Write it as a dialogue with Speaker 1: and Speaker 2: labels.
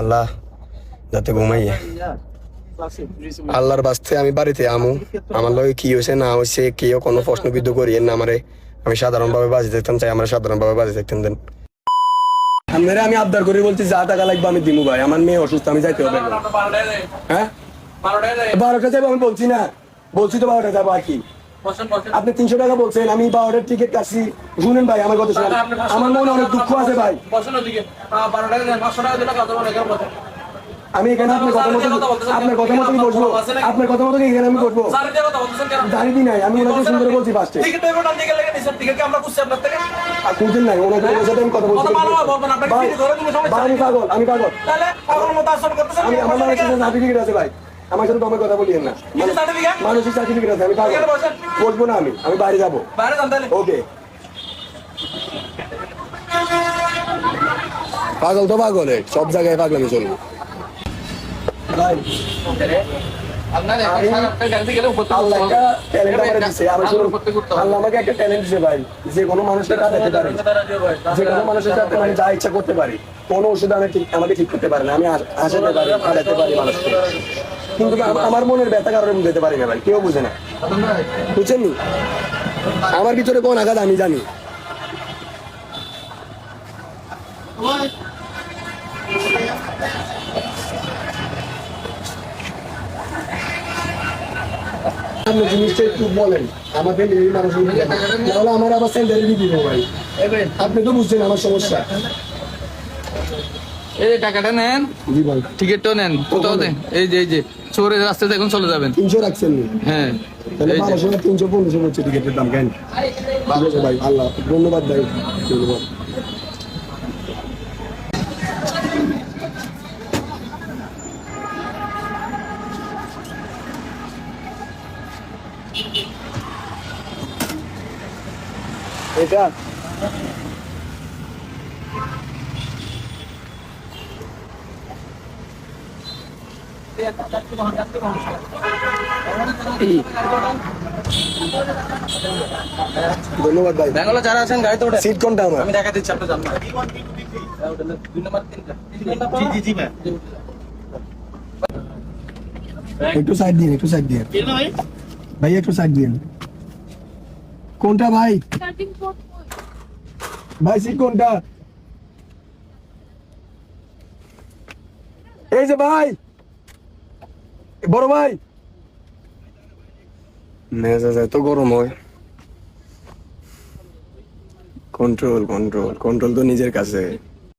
Speaker 1: আল্লাহ যাতে ঘুমাইয়ে আল্লাহর বাস্তে আমি বাড়িতে আমু। আমার লগে কি হয়েছে না হয়েছে কেউ কোনো প্রশ্নবিদ্ধ করিয়েন না আমারে। আমি সাধারণভাবে বাজি থাকতাম চাই আমরা সাধারণভাবে বাজি থাকতেন দেন। আপনারা আমি আবদার করে বলছি, যা টাকা লাগবে আমি দিমু ভাই। আমার মেয়ে অসুস্থ, আমি যাইতে হবে। হ্যাঁ? বারোটা যাব আমি বলছি না। বলছি তো বারোটা যাব আর কি। আপনি তিনশো টাকা বলছেন আমি বারোটার টিকিট কাটছি। শুনেন ভাই আমার কথা শুনেন। আমার মনে অনেক দুঃখ আছে ভাই। আমি এখানে আপনার কথা মতো আপনার কথা মতোই বসবো। আপনার কথা মতো এখানে আমি বসবো। জানি দি নাই আমি ওনাকে সুন্দর বলছি ফার্স্টে আর খুঁজেন নাই ওনাকে ওনার সাথে আমি কথা বলছি। ভাই আমি পাগল আমি পাগল। আমি আমার আছে ভাই। আমার সাথে তোমার কথা বলিয়েন না। মানসিক সার্টিফিকেট আছে আমি পাগল বসবো না আমি আমি বাইরে যাব। ওকে। পাগল তো পাগল সব জায়গায় পাগলামি চলবে। যে কোনো যে কোনো মানুষের সাথে আমি যা ইচ্ছা করতে পারি কোনো ওষুধ আমি ঠিক আমাকে ঠিক করতে পারে না আমি হাসাতে পারি মানুষকে কিন্তু আমার মনের ব্যথা কারণে বুঝতে পারি না ভাই কেউ বুঝে না। বুঝছেন আমার ভিতরে কোন আঘাত আমি জানি। আপনি জিনিসটা একটু বলেন আমাদের এই মানুষের। নাহলে আমার আবার স্যান্ডেল দিব ভাই। আপনি তো বুঝছেন আমার সমস্যা।
Speaker 2: এই টাকাটা নেন টিকিটটাও নেন কোথাও দেন? এই যে এই যে চোরের রাস্তাতে এখন চলে যাবেন।
Speaker 1: তিনশো রাখছেন
Speaker 2: হ্যাঁ
Speaker 1: তাহলে তিনশো পনেরোশো হচ্ছে টিকিটের দাম কেন? ভাই আল্লাহ ধন্যবাদ ভাই। ধন্যবাদ এটা? ধন্যবাদ ভাই।
Speaker 2: ব্যাঙ্গালোর যারা আছেন গাড়িতে ওঠে
Speaker 1: সিট কোনটা আমার?
Speaker 2: আমি দেখা দিচ্ছি আপনি জান না দুই নম্বর তিনটা জি জি জি
Speaker 1: একটু সাইড দিন একটু সাইড দিন ভাই একটু সাইড দিন কোনটা ভাই? ভাই সিট কোনটা? এই যে ভাই। বড় ভাই। মেজাজ এত গরম হয়। কন্ট্রোল কন্ট্রোল কন্ট্রোল তো নিজের কাছে।